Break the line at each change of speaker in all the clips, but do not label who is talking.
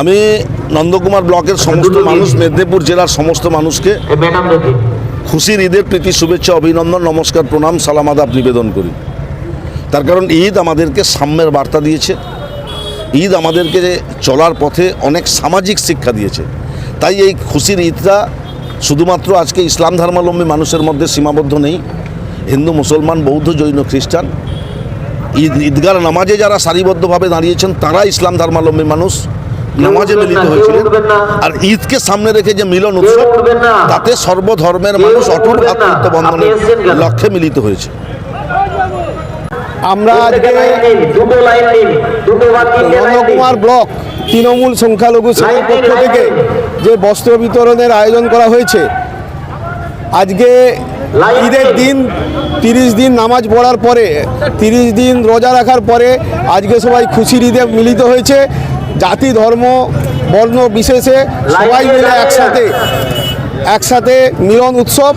আমি নন্দকুমার ব্লকের সমস্ত মানুষ মেদিনীপুর জেলার সমস্ত মানুষকে খুশির ঈদের প্রীতি শুভেচ্ছা অভিনন্দন নমস্কার প্রণাম সালাম আদাব নিবেদন করি। তার কারণ ঈদ আমাদেরকে সাম্যের বার্তা দিয়েছে। ঈদ আমাদেরকে চলার পথে অনেক সামাজিক শিক্ষা দিয়েছে। তাই এই খুশির ঈদটা শুধুমাত্র আজকে ইসলাম ধর্মাবলম্বী মানুষের মধ্যে সীমাবদ্ধ নেই। হিন্দু মুসলমান বৌদ্ধ জৈন খ্রিস্টান ঈদ ঈদগার নামাজে যারা সারিবদ্ধভাবে দাঁড়িয়েছেন তারা ইসলাম ধর্মাবলম্বী মানুষ। নামাজে মিলিত হয়েছিলেন। আর ঈদকে সামনে রেখে যে মিলন উৎসব তাতে সর্বধর্মের মানুষ অটুট ভাতৃত্ব বন্ধনের লক্ষ্যে মিলিত হয়েছে।
আমরা আজকে নন্দকুমার ব্লক তৃণমূল সংখ্যালঘু সেলের পক্ষ থেকে যে বস্ত্র বিতরণের আয়োজন করা হয়েছে আজকে ঈদের দিন তিরিশ দিন নামাজ পড়ার পরে তিরিশ দিন রোজা রাখার পরে আজকে সবাই খুশির ঈদে মিলিত হয়েছে। জাতি ধর্ম বর্ণ বিশেষে সবাই মিলে একসাথে একসাথে মিলন উৎসব।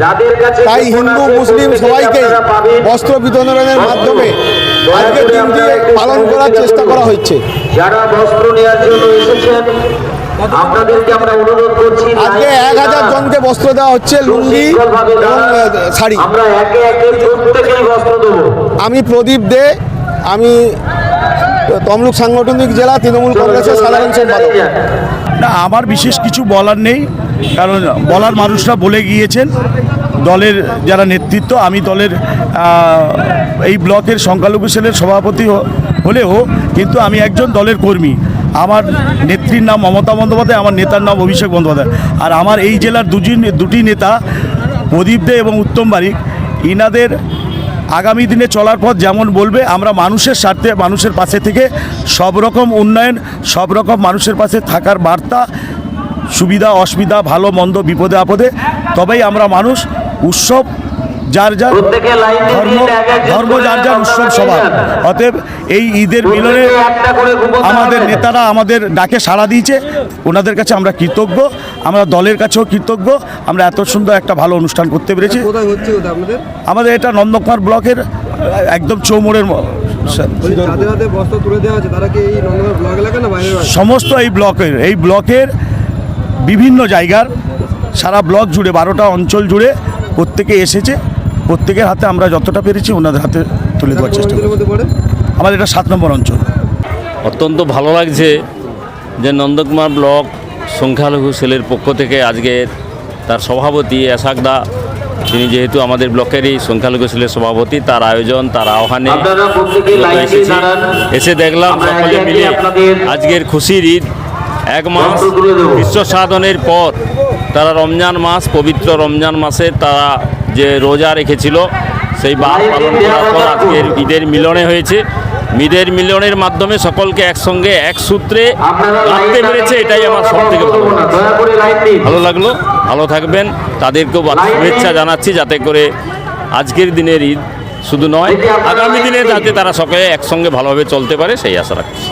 তাই হিন্দু মুসলিম সবাইকে বস্ত্র বিতরণের মাধ্যমে আজকের দিনটি পালন করার চেষ্টা করা হচ্ছে।
যারা বস্ত্র নেওয়ার জন্য এসেছেন আপনাদেরকে আমরা অনুরোধ করছি
আজকে এক হাজার জনকে বস্ত্র দেওয়া হচ্ছে লুঙ্গি এবং শাড়ি।
আমরা একে একে প্রত্যেকেই বস্ত্র দেবো।
আমি প্রদীপ দে আমি তমলুক সাংগঠনিক জেলা তৃণমূল কংগ্রেসের সাধারণ সম্পাদক।
না আমার বিশেষ কিছু বলার নেই কারণ বলার মানুষরা বলে গিয়েছেন দলের যারা নেতৃত্ব আমি দলের এই ব্লকের সংখ্যালঘু সেলের সভাপতি হলেও কিন্তু আমি একজন দলের কর্মী। আমার নেত্রীর নাম মমতা বন্দ্যোপাধ্যায় আমার নেতার নাম অভিষেক বন্দ্যোপাধ্যায়। আর আমার এই জেলার দুটি দুটি নেতা প্রদীপ দে এবং উত্তম বারিক ইনাদের আগামী দিনে চলার পথ যেমন বলবে আমরা মানুষের স্বার্থে মানুষের পাশে থেকে সব রকম উন্নয়ন সব রকম মানুষের পাশে থাকার বার্তা সুবিধা অসুবিধা ভালো মন্দ বিপদে আপদে তবেই আমরা মানুষ উৎসব যার যার ধর্ম ধর্ম যার যার উৎসব সবার। অতএব এই ঈদের মিলনে আমাদের নেতারা আমাদের ডাকে সাড়া দিয়েছে ওনাদের কাছে আমরা কৃতজ্ঞ। আমরা দলের কাছেও কৃতজ্ঞ। আমরা এত সুন্দর একটা ভালো অনুষ্ঠান করতে পেরেছি। আমাদের এটা নন্দকুমার ব্লকের একদম চৌমোড়ের সমস্ত এই ব্লকের এই ব্লকের বিভিন্ন জায়গার সারা ব্লক জুড়ে বারোটা অঞ্চল জুড়ে প্রত্যেকে এসেছে। প্রত্যেকের হাতে আমরা যতটা পেরেছি ওনাদের হাতে তুলে দেওয়ার চেষ্টা করি আমাদের এটা সাত নম্বর অঞ্চল।
অত্যন্ত ভালো লাগছে যে নন্দকুমার ব্লক সংখ্যালঘু সেলের পক্ষ থেকে আজকে তার সভাপতি এসাকদা তিনি যেহেতু আমাদের ব্লকেরই সংখ্যালঘু সেলের সভাপতি তার আয়োজন তার আহ্বানে এসেছি। এসে দেখলাম সকলে মিলে আজকের খুশির ঈদ। এক মাস। বিশ্ব সাধনের পর তারা রমজান মাস পবিত্র রমজান মাসে তারা যে রোজা রেখেছিল সেই বার পালন করার পর আজকের ঈদের মিলনে হয়েছে। ঈদের মিলনের মাধ্যমে সকলকে একসঙ্গে এক সূত্রে
আনতে
রাখতে পেরেছে এটাই আমার সব থেকে ভালো ভালো লাগল ভালো থাকবেন। তাদেরকেও শুভেচ্ছা জানাচ্ছি যাতে করে আজকের দিনের ঈদ শুধু নয় আগামী
দিনে।
যাতে তারা সকলে একসঙ্গে ভালোভাবে চলতে পারে সেই আশা রাখছি।